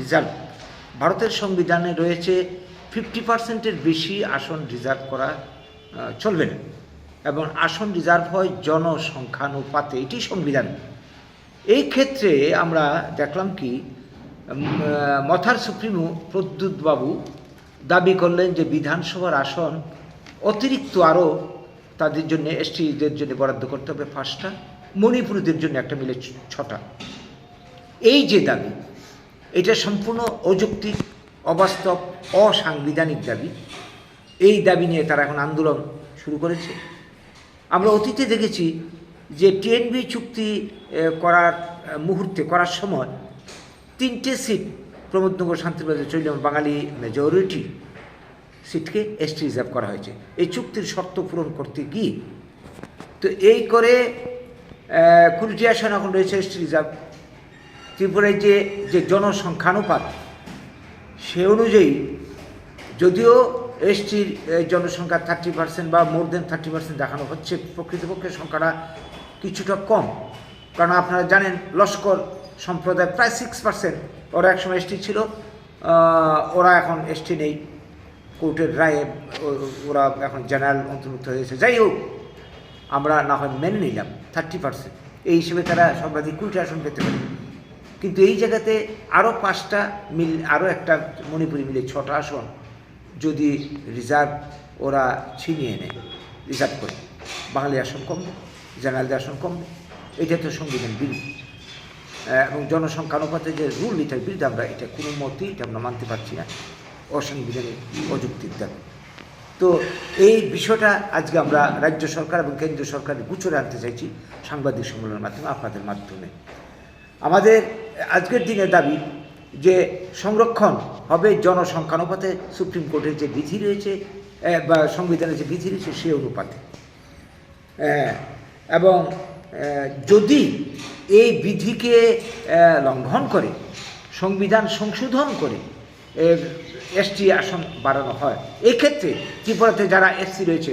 Reserve ভারতের সংবিধানে রয়েছে ফিফটি পার্সেন্টের বেশি আসন রিজার্ভ করা চলবে না। এবং আসন রিজার্ভ হয় জনসংখ্যানুপাতে, এটি সংবিধান। এই ক্ষেত্রে আমরা দেখলাম কি মথার সুপ্রিমো প্রদ্যুৎ বাবু দাবি করলেন যে বিধানসভার আসন অতিরিক্ত আরও তাদের জন্য, এসটিদের জন্য বরাদ্দ করতে হবে পাঁচটা, মণিপুরীদের জন্য একটা মিলে ছটা। এই যে দাবি এটা সম্পূর্ণ অযৌক্তিক, অবাস্তব, অসাংবিধানিক দাবি। এই দাবি নিয়ে তারা এখন আন্দোলন শুরু করেছে। আমরা অতীতে দেখেছি যে টিএনবি চুক্তি করার মুহূর্তে, করার সময় তিনটে সিট প্রমোদনগর শান্তিবাজার চৈলাম বাঙালি মেজরিটি সিটকে এসটি রিজার্ভ করা হয়েছে। এই চুক্তির শর্ত পূরণ করতে গিয়ে তো এই করে আসন এখন রয়েছে এসটি রিজার্ভ ত্রিপুরায় যে যে জনসংখ্যানুপাত, সে অনুযায়ী যদিও এসটির জনসংখ্যা থার্টি পার্সেন্ট বা মোর দেন থার্টি পার্সেন্ট দেখানো হচ্ছে, প্রকৃতপক্ষে সংখ্যাটা কিছুটা কম। কারণ আপনারা জানেন, লস্কর সম্প্রদায় প্রায় সিক্স পার্সেন্ট ওরা একসময় এসটি ছিল ওরা এখন এসটি নেই। কোর্টের রায়ে ওরা এখন জেনারেল অন্তর্ভুক্ত হয়েছে যাই হোক, আমরা না হয় মেনে নিলাম, থার্টি পার্সেন্ট। এই হিসেবে তারা সর্বাধিক কুড়িটি আসন পেতে পারে। কিন্তু এই জায়গাতে আরও পাঁচটা মিল আরও একটা মণিপুরি মিলে ছটা আসন যদি রিজার্ভ ওরা ছিনিয়ে নেয়, রিজার্ভ করে। বাঙালি আসন কমবে জেনারেলদের আসন কমবে এটা তো সংবিধান বিরুদ্ধে এবং জনসংখ্যানুপাতে যে রুল এটার বিরুদ্ধে আমরা এটা কোনো মতেই এটা আমরা মানতে পারছি না। অসাংবিধানিক অযৌক্তিক দাবি। তো এই বিষয়টা আজকে আমরা রাজ্য সরকার এবং কেন্দ্রীয় সরকারের গুচরে আনতে চাইছি সাংবাদিক সম্মেলনের মাধ্যমে, আপনাদের মাধ্যমে। আমাদের আজকের দিনের দাবি যে সংরক্ষণ হবে জনসংখ্যানুপাতে সুপ্রিম কোর্টের যে বিধি রয়েছে বা সংবিধানের যে বিধি রয়েছে সে অনুপাতে। এবং যদি এই বিধিকে লঙ্ঘন করে, সংবিধান সংশোধন করে এসটি আসন বাড়ানো হয়, এক্ষেত্রে ত্রিপুরাতে যারা এসসি রয়েছে